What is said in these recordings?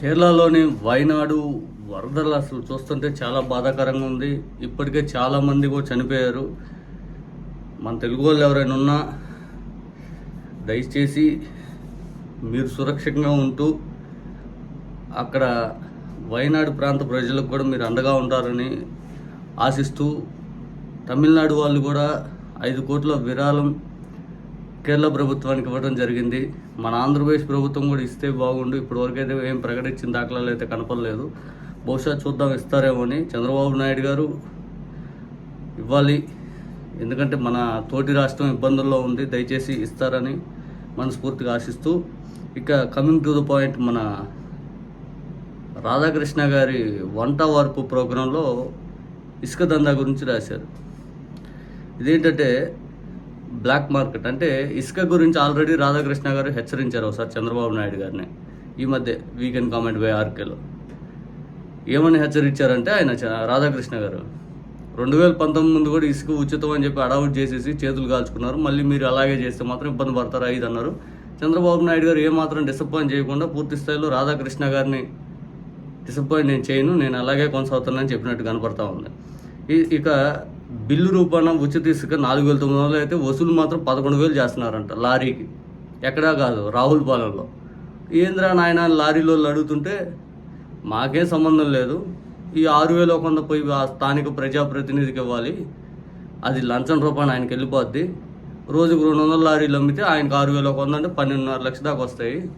కేరళలోని వైనాడు వరదలు అసలు చూస్తుంటే చాలా బాధాకరంగా ఉంది. ఇప్పటికే చాలా మంది కూడా చనిపోయారు. మన తెలుగు వాళ్ళు ఎవరైనా ఉన్నా దయచేసి మీరు సురక్షితంగా ఉంటూ అక్కడ వైనాడు ప్రాంత ప్రజలకు కూడా మీరు అండగా ఉంటారని ఆశిస్తూ తమిళనాడు వాళ్ళు కూడా ఐదు కోట్ల విరాళం కేరళ ప్రభుత్వానికి ఇవ్వడం జరిగింది. మన ఆంధ్రప్రదేశ్ ప్రభుత్వం కూడా ఇస్తే బాగుండు. ఇప్పటివరకు అయితే ఏం ప్రకటించిన దాఖలాలు అయితే కనపడలేదు. బహుశా చూద్దాం ఇస్తారేమో అని చంద్రబాబు నాయుడు గారు ఇవ్వాలి. ఎందుకంటే మన తోటి రాష్ట్రం ఇబ్బందుల్లో ఉంది. దయచేసి ఇస్తారని మనస్ఫూర్తిగా ఆశిస్తూ ఇక కమింగ్ టు ద పాయింట్ మన రాధాకృష్ణ గారి వంట వార్పు ప్రోగ్రాంలో ఇసుక దందా గురించి రాశారు. ఇదేంటంటే బ్లాక్ మార్కెట్ అంటే ఇసుక గురించి ఆల్రెడీ రాధాకృష్ణ గారు హెచ్చరించారు ఒకసారి చంద్రబాబు నాయుడు గారిని. ఈ మధ్య వీకెండ్ కామెంట్ బై ఆర్కేలో ఏమని హెచ్చరించారంటే ఆయన చ- రాధాకృష్ణ గారు రెండు వేల పంతొమ్మిది ముందు కూడా ఇసుక ఉచితం అని చెప్పి అడౌట్ చేసేసి చేతులు కాల్చుకున్నారు. మళ్ళీ మీరు అలాగే చేస్తే మాత్రం ఇబ్బంది పడతారు ఇది అన్నారు. చంద్రబాబు నాయుడు గారు ఏమాత్రం డిసప్పాయింట్ చేయకుండా పూర్తి స్థాయిలో రాధాకృష్ణ గారిని డిసప్పాయింట్ నేను చేయను. నేను అలాగే కొనసాగుతానని చెప్పినట్టు కనపడతా ఉంది. ఇక బిల్లు రూపాన ఉచిత ఇసుక నాలుగు వేల తొమ్మిది వందలు అయితే వసూలు మాత్రం పదకొండు వేలు చేస్తున్నారంట లారీకి. ఎక్కడా కాదు రాహుల్ పాలెంలో ఏంద్రా నాయన లారీలో అడుగుతుంటే మాకేం సంబంధం లేదు. ఈ ఆరు వేలు కొంత పోయి ఆ స్థానిక ప్రజాప్రతినిధికి ఇవ్వాలి. అది లంచం రూపాయలు ఆయనకి వెళ్ళిపోద్ది. రోజుకు రెండు వందల లారీలు అమ్మితే ఆయనకు ఆరు వేలు ఒక వంద అంటే పన్నెండున్నర లక్షల దాకా వస్తాయి.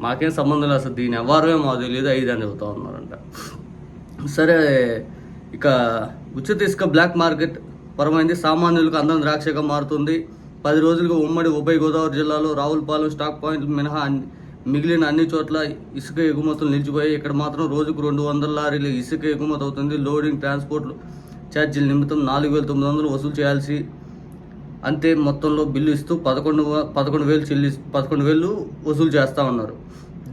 మాకేం సంబంధం లేదు అసలు. దీని ఎవరమే మాకు తెలియదు ఐదు అని చెబుతా ఉన్నారంట. సరే ఇక ఉచిత ఇసుక బ్లాక్ మార్కెట్ పరమైంది. సామాన్యులకు అందం ద్రాక్షగా మారుతుంది. పది రోజులుగా ఉమ్మడి ఉభయ గోదావరి జిల్లాలో రావులపాలెం స్టాక్ పాయింట్లు మినహా మిగిలిన అన్ని చోట్ల ఇసుక ఎగుమతులు నిలిచిపోయాయి. ఇక్కడ మాత్రం రోజుకు రెండు వందల లారీలు ఇసుక ఎగుమతి అవుతుంది. లోడింగ్ ట్రాన్స్పోర్ట్ ఛార్జీల నిమిత్తం నాలుగు వేల తొమ్మిది వందలు వసూలు చేయాల్సి అంతే మొత్తంలో బిల్లు ఇస్తూ పదకొండు పదకొండు వేలు చెల్లి పదకొండు వేలు వసూలు చేస్తూ ఉన్నారు.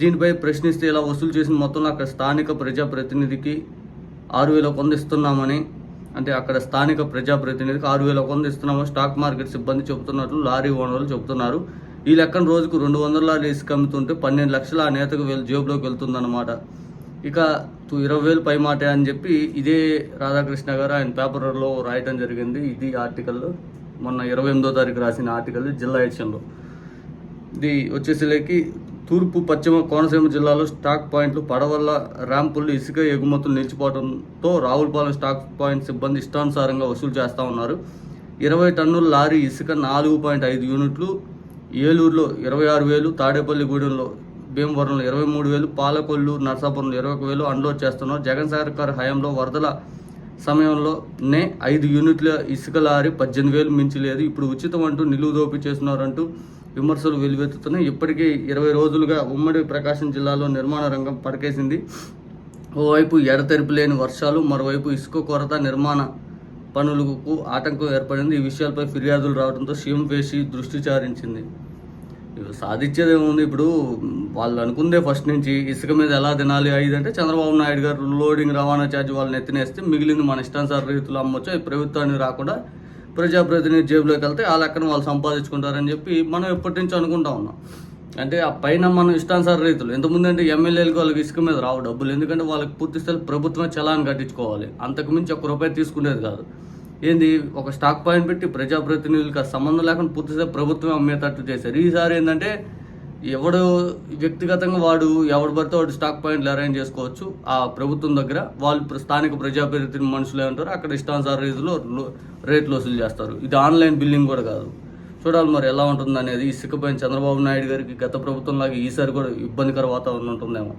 దీనిపై ప్రశ్నిస్తే ఇలా వసూలు చేసిన మొత్తంలో అక్కడ స్థానిక ప్రజాప్రతినిధికి ఆరు వేల కొంద ఇస్తున్నామని అంటే అక్కడ స్థానిక ప్రజాప్రతినిధికి ఆరు వేల కొంద ఇస్తున్నామని స్టాక్ మార్కెట్ సిబ్బంది చెబుతున్నట్లు లారీ ఓనర్లు చెబుతున్నారు. ఈ లెక్కన రోజుకు రెండు వందల లారీ ఇసుక అమ్ముతుంటే పన్నెండు లక్షల ఆ నేతకు వెళ్ళి జేబులోకి వెళ్తుందన్నమాట. ఇక తు- ఇరవై వేలు పై మాట అని చెప్పి ఇదే రాధాకృష్ణ గారు ఆయన పేపర్లో రాయటం జరిగింది. ఇది ఆర్టికల్ మొన్న ఇరవై ఎనిమిదో తారీఖు రాసిన ఆర్టికల్ జిల్లా ఎడిషన్లో. ఇది వచ్చేసరికి తూర్పు పశ్చిమ కోనసీమ జిల్లాలో స్టాక్ పాయింట్లు పడవల్ల ర్యాంపులు ఇసుక ఎగుమతులు నిలిచిపోవడంతో రావులపాలెం స్టాక్ పాయింట్ సిబ్బంది ఇష్టానుసారంగా వసూలు చేస్తూ ఉన్నారు. ఇరవై టన్నుల లారీ ఇసుక నాలుగు పాయింట్ ఐదు యూనిట్లు ఏలూరులో ఇరవై ఆరు వేలు తాడేపల్లిగూడెంలో భీమవరంలో ఇరవై మూడు వేలు పాలకొల్లు నర్సాపురంలో ఇరవై ఒక వేలు అన్లోడ్ చేస్తున్నారు. జగన్ సర్కార్ హయాంలో వరదల సమయంలోనే ఐదు యూనిట్ల ఇసుక లారీ పద్దెనిమిది వేలు మించి లేదు. ఇప్పుడు ఉచితం అంటూ నిలువు దోపి చేస్తున్నారంటూ విమర్శలు వెలువెత్తుతున్నాయి. ఇప్పటికే ఇరవై రోజులుగా ఉమ్మడి ప్రకాశం జిల్లాలో నిర్మాణ రంగం పడకేసింది ఓవైపు ఎడతెరిపి లేని వర్షాలు మరోవైపు ఇసుక కొరత నిర్మాణ పనులకు ఆటంకం ఏర్పడింది. ఈ విషయాలపై ఫిర్యాదులు రావడంతో సీఎం వేసి దృష్టి చారించింది సాధించేది ఏముంది ఇప్పుడు వాళ్ళు అనుకుందే ఫస్ట్ నుంచి ఇసుక మీద ఎలా తినాలి? అయ్యింది అంటే చంద్రబాబు నాయుడు గారు లోడింగ్ రవాణా ఛార్జ్ వాళ్ళని ఎత్తినేస్తే మిగిలింది మన ఇష్టానుసార రీతిలో అమ్మొచ్చు అది ప్రభుత్వానికి రాకుండా ప్రజాప్రతినిధి జేబులోకి వెళ్తే ఆ లెక్కన వాళ్ళు సంపాదించుకుంటారని చెప్పి మనం ఎప్పటి నుంచి అనుకుంటా ఉన్నాం. అంటే ఆ పైన మనం ఇష్టానుసార రీతులు ఎంతమంది అంటే ఎమ్మెల్యేలకు వాళ్ళకి ఇసుక మీద రావు డబ్బులు ఎందుకంటే వాళ్ళకి పూర్తి స్థాయి ప్రభుత్వమే చలాన్ని కట్టించుకోవాలి. అంతకు మించి రూపాయి తీసుకునేది కాదు. ఏంది? ఒక స్టాక్ పాయింట్ పెట్టి ప్రజాప్రతినిధులకు సంబంధం లేకుండా పూర్తి స్థాయి అమ్మేటట్టు చేశారు. ఈసారి ఏంటంటే ఎవడు వ్యక్తిగతంగా వాడు ఎవడు పడితే వాడు స్టాక్ పాయింట్లు అరేంజ్ చేసుకోవచ్చు. ఆ ప్రభుత్వం దగ్గర వాళ్ళు ప్ర- స్థానిక ప్రజాప్రతినిధి మనుషులు ఏమంటారు? అక్కడ ఇష్టానుసార రీతిలో రేట్లు వసూలు చేస్తారు. ఇది ఆన్లైన్ బిల్లింగ్ కూడా కాదు. చూడాలి మరి ఎలా ఉంటుంది అనేది ఇసుకపైన చంద్రబాబు నాయుడు గారికి గత ప్రభుత్వం లాగా ఈసారి కూడా ఇబ్బందికర వాతావరణం ఉంటుందేమో.